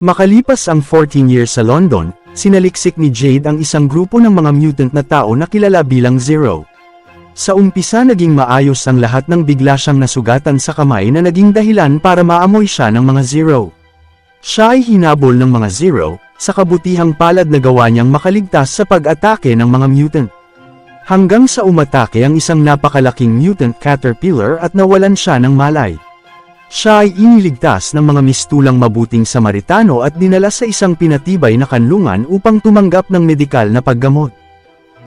Makalipas ang 14 years sa London, sinaliksik ni Jade ang isang grupo ng mga mutant na tao na kilala bilang Zero. Sa umpisa naging maayos ang lahat ng bigla siyang nasugatan sa kamay na naging dahilan para maamoy siya ng mga Zero. Siya ay hinabol ng mga Zero, sa kabutihang palad na gawa niyang makaligtas sa pag-atake ng mga mutant. Hanggang sa umatake ang isang napakalaking mutant caterpillar at nawalan siya ng malay. Siya ay iniligtas ng mga mistulang mabuting Samaritano at dinala sa isang pinatibay na kanlungan upang tumanggap ng medikal na paggamot.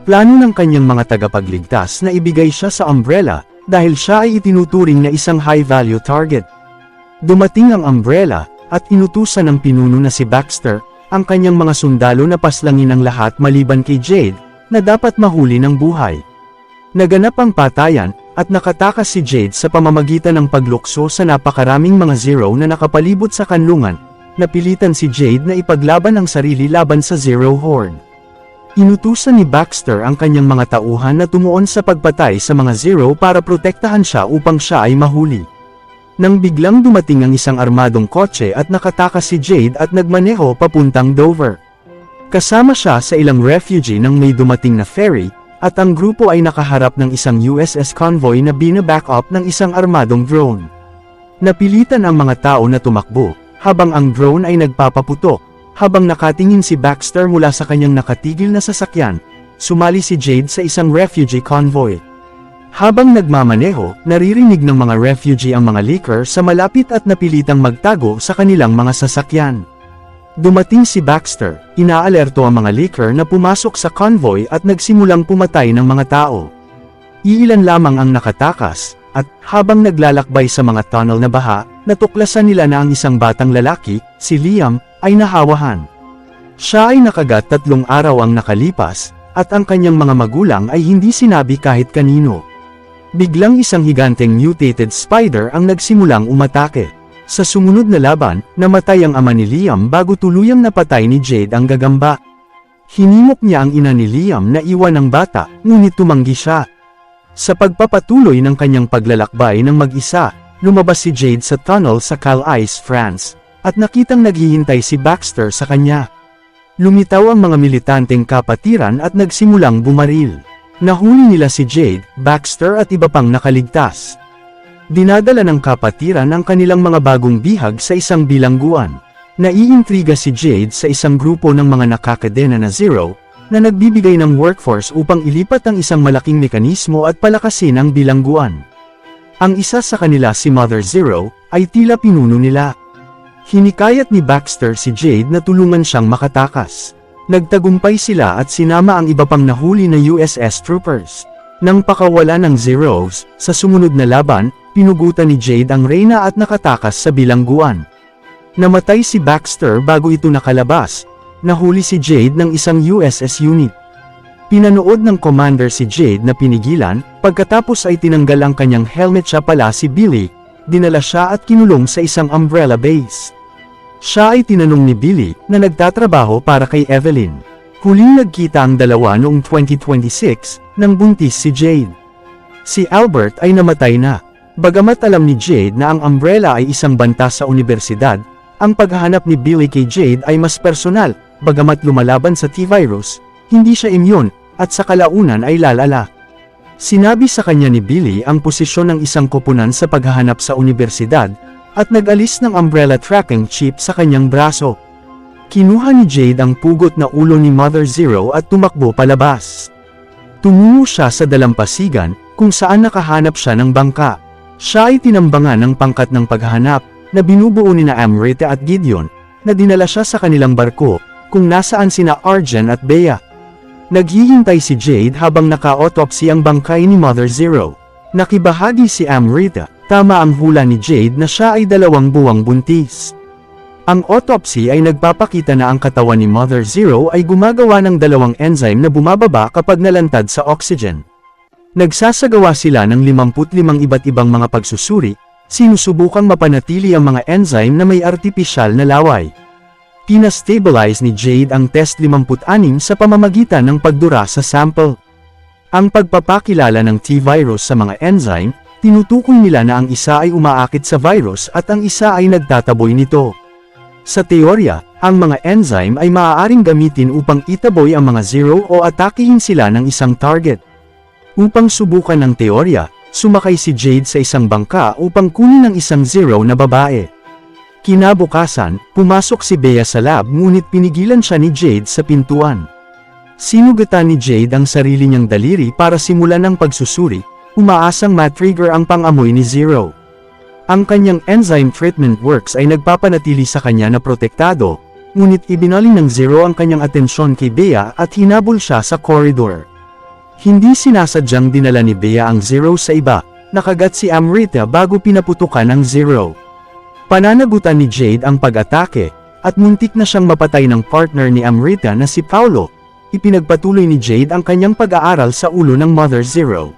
Plano ng kanyang mga tagapagligtas na ibigay siya sa umbrella, dahil siya ay itinuturing na isang high-value target. Dumating ang umbrella, at inutusan ng pinuno na si Baxter, ang kanyang mga sundalo na paslangin ang lahat maliban kay Jade, na dapat mahuli ng buhay. Naganap ang patayan, at nakatakas si Jade sa pamamagitan ng paglukso sa napakaraming mga zero na nakapalibot sa kanlungan, napilitan si Jade na ipaglaban ang sarili laban sa Zero Horde. Inutusan ni Baxter ang kanyang mga tauhan na tumuon sa pagpatay sa mga Zero para protektahan siya upang siya ay mahuli. Nang biglang dumating ang isang armadong kotse at nakatakas si Jade at nagmaneho papuntang Dover. Kasama siya sa ilang refugee nang may dumating na ferry, at ang grupo ay nakaharap ng isang USS convoy na binaback up ng isang armadong drone. Napilitan ang mga tao na tumakbo, habang ang drone ay nagpapaputok, habang nakatingin si Baxter mula sa kanyang nakatigil na sasakyan, sumali si Jade sa isang refugee convoy. Habang nagmamaneho, naririnig ng mga refugee ang mga liquor sa malapit at napilitang magtago sa kanilang mga sasakyan. Dumating si Baxter, inaalerto ang mga liquor na pumasok sa convoy at nagsimulang pumatay ng mga tao. Iilan lamang ang nakatakas, at habang naglalakbay sa mga tunnel na baha, natuklasan nila na ang isang batang lalaki, si Liam, ay nahawahan. Siya ay nakagat tatlong araw ang nakalipas, at ang kanyang mga magulang ay hindi sinabi kahit kanino. Biglang isang higanteng mutated spider ang nagsimulang umatake. Sa sumunod na laban, namatay ang ama ni Liam bago tuluyang napatay ni Jade ang gagamba. Hinimok niya ang ina ni Liam na iwan ang bata, ngunit tumanggi siya. Sa pagpapatuloy ng kanyang paglalakbay ng mag-isa, lumabas si Jade sa tunnel sa Calais, France, at nakitang naghihintay si Baxter sa kanya. Lumitaw ang mga militanteng kapatiran at nagsimulang bumaril. Nahuli nila si Jade, Baxter at iba pang nakaligtas. Dinadala ng kapatiran ang kanilang mga bagong bihag sa isang bilangguan. Naiintriga si Jade sa isang grupo ng mga nakakadena na Zero, na nagbibigay ng workforce upang ilipat ang isang malaking mekanismo at palakasin ang bilangguan. Ang isa sa kanila si Mother Zero, ay tila pinuno nila. Hinikayat ni Baxter si Jade na tulungan siyang makatakas. Nagtagumpay sila at sinama ang iba pang nahuli na USS troopers. Nang pakawala ng Zeros, sa sumunod na laban, pinugutan ni Jade ang Reyna at nakatakas sa bilangguan. Namatay si Baxter bago ito nakalabas. Nahuli si Jade ng isang USS unit. Pinanood ng commander si Jade na pinigilan, pagkatapos ay tinanggal ang kanyang helmet siya pala si Billy, dinala siya at kinulong sa isang umbrella base. Siya ay tinanong ni Billy, na nagtatrabaho para kay Evelyn. Huling nagkita ang dalawa noong 2026, nang buntis si Jade. Si Albert ay namatay na. Bagamat alam ni Jade na ang umbrella ay isang banta sa universidad, ang paghahanap ni Billy kay Jade ay mas personal, bagamat lumalaban sa T-virus, hindi siya immune, at sa kalaunan ay lalala. Sinabi sa kanya ni Billy ang posisyon ng isang koponan sa paghahanap sa universidad, at nag-alis ng umbrella tracking chip sa kanyang braso. Kinuha ni Jade ang pugot na ulo ni Mother Zero at tumakbo palabas. Tumungo siya sa dalampasigan, kung saan nakahanap siya ng bangka. Siya ay tinambangan ng pangkat ng paghahanap, na binubuo ni na Amrita at Gideon, na dinala siya sa kanilang barko, kung nasaan sina Arjen at Bea. Naghihintay si Jade habang naka-autopsy ang bangkay ni Mother Zero. Nakibahagi si Amrita, tama ang hula ni Jade na siya ay dalawang buwang buntis. Ang autopsy ay nagpapakita na ang katawan ni Mother Zero ay gumagawa ng dalawang enzyme na bumababa kapag nalantad sa oxygen. Nagsasagawa sila ng 55 iba't ibang mga pagsusuri, sinusubukang mapanatili ang mga enzyme na may artipisyal na laway. Pinastabilize ni Jade ang test 56 sa pamamagitan ng pagdura sa sample. Ang pagpapakilala ng T-virus sa mga enzyme, tinutukoy nila na ang isa ay umaakit sa virus at ang isa ay nagtataboy nito. Sa teorya, ang mga enzyme ay maaaring gamitin upang itaboy ang mga zero o atakihin sila ng isang target. Upang subukan ng teorya, sumakay si Jade sa isang bangka upang kunin ang isang zero na babae. Kinabukasan, pumasok si Bea sa lab ngunit pinigilan siya ni Jade sa pintuan. Sinugatan ni Jade ang sarili niyang daliri para simulan ang pagsusuri, umaasang matrigger ang pangamoy ni Zero. Ang kanyang enzyme treatment works ay nagpapanatili sa kanya na protektado, ngunit ibinaling ng Zero ang kanyang atensyon kay Bea at hinabol siya sa corridor. Hindi sinasadyang dinala ni Bea ang Zero sa iba, nakagat si Amrita bago pinaputukan ang Zero. Pananagutan ni Jade ang pag-atake, at muntik na siyang mapatay ng partner ni Amrita na si Paulo. Ipinagpatuloy ni Jade ang kanyang pag-aaral sa ulo ng Mother Zero.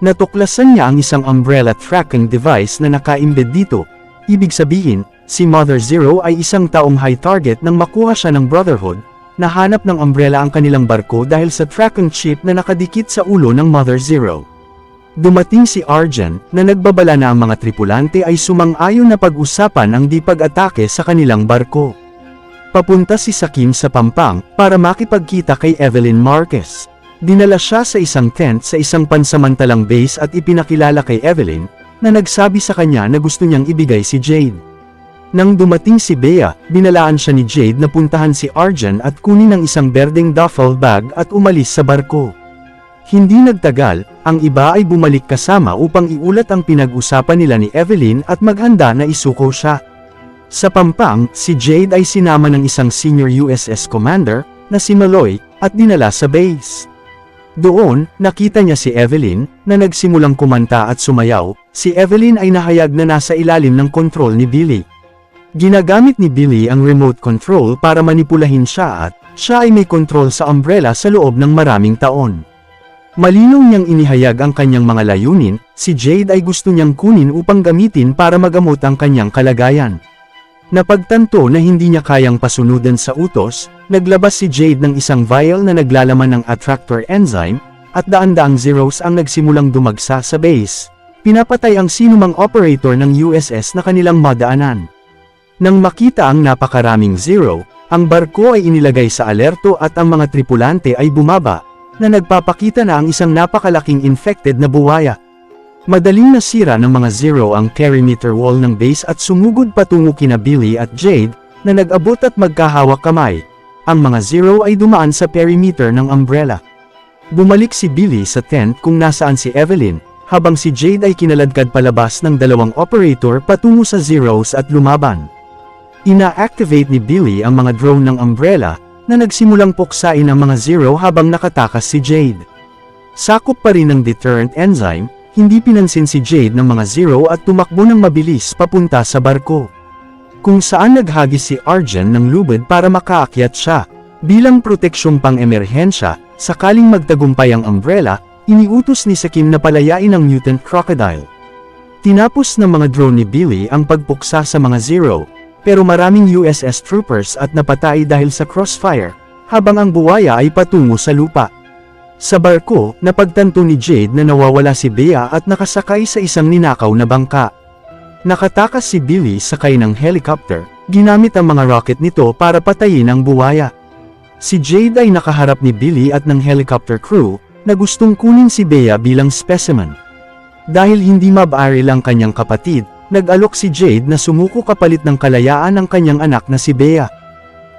Natuklasan niya ang isang umbrella tracking device na naka-embed dito. Ibig sabihin, si Mother Zero ay isang taong high target nang makuha siya ng Brotherhood, nahanap ng umbrella ang kanilang barko dahil sa tracking chip na nakadikit sa ulo ng Mother Zero. Dumating si Arjan, na nagbabala na ang mga tripulante ay sumang-ayon na pag-usapan ang di pag-atake sa kanilang barko. Papunta si Sakim sa Pampang, para makipagkita kay Evelyn Marquez. Dinala siya sa isang tent sa isang pansamantalang base at ipinakilala kay Evelyn, na nagsabi sa kanya na gusto niyang ibigay si Jade. Nang dumating si Bea, binalaan siya ni Jade na puntahan si Arjan at kunin ang isang berdeng duffel bag at umalis sa barko. Hindi nagtagal, ang iba ay bumalik kasama upang iulat ang pinag-usapan nila ni Evelyn at maghanda na isuko siya. Sa Pampang, si Jade ay sinama ng isang senior USS commander, na si Maloy, at dinala sa base. Doon, nakita niya si Evelyn, na nagsimulang kumanta at sumayaw, si Evelyn ay nahayag na nasa ilalim ng kontrol ni Billy. Ginagamit ni Billy ang remote control para manipulahin siya at, siya ay may kontrol sa umbrella sa loob ng maraming taon. Malinong niyang inihayag ang kanyang mga layunin, si Jade ay gusto niyang kunin upang gamitin para magamot ang kanyang kalagayan. Napagtanto na hindi niya kayang pasunudan sa utos, naglabas si Jade ng isang vial na naglalaman ng attractor enzyme, at daan-daang zeros ang nagsimulang dumagsa sa base. Pinapatay ang sinumang operator ng USS na kanilang madaanan. Nang makita ang napakaraming zero, ang barko ay inilagay sa alerto at ang mga tripulante ay bumaba, na nagpapakita na ang isang napakalaking infected na buwaya. Madaling nasira ng mga zero ang perimeter wall ng base at sumugod patungo kina Billy at Jade, na nag-abot at magkahawak kamay. Ang mga zero ay dumaan sa perimeter ng umbrella. Bumalik si Billy sa tent kung nasaan si Evelyn, habang si Jade ay kinaladkad palabas ng dalawang operator patungo sa zeros at lumaban. Ina-activate ni Billy ang mga drone ng umbrella, na nagsimulang puksain ang mga zero habang nakatakas si Jade. Sakop pa rin ng deterrent enzyme, hindi pinansin si Jade ng mga zero at tumakbo ng mabilis papunta sa barko. Kung saan naghagis si Arjan ng lubid para makaakyat siya. Bilang proteksyong pang-emerhensya, sakaling magtagumpay ang umbrella, iniutos ni Sakim na palayain ang mutant crocodile. Tinapos ng mga drone ni Billy ang pagpuksa sa mga zero, pero maraming USS troopers at napatay dahil sa crossfire, habang ang buwaya ay patungo sa lupa. Sa barko, napagtanto ni Jade na nawawala si Bea at nakasakay sa isang ninakaw na bangka. Nakatakas si Billy sakay ng helicopter, ginamit ang mga rocket nito para patayin ang buwaya. Si Jade ay nakaharap ni Billy at ng helicopter crew, na gustong kunin si Bea bilang specimen. Dahil hindi mabaril ang kanyang kapatid, nag-alok si Jade na sumuko kapalit ng kalayaan ng kanyang anak na si Bea.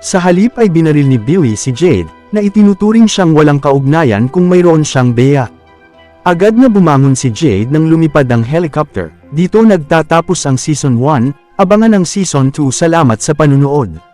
Sa halip ay binaril ni Billy si Jade, na itinuturing siyang walang kaugnayan kung mayroon siyang Bea. Agad na bumangon si Jade nang lumipad ang helicopter, dito nagtatapos ang Season 1, abangan ang Season 2 salamat sa panunood.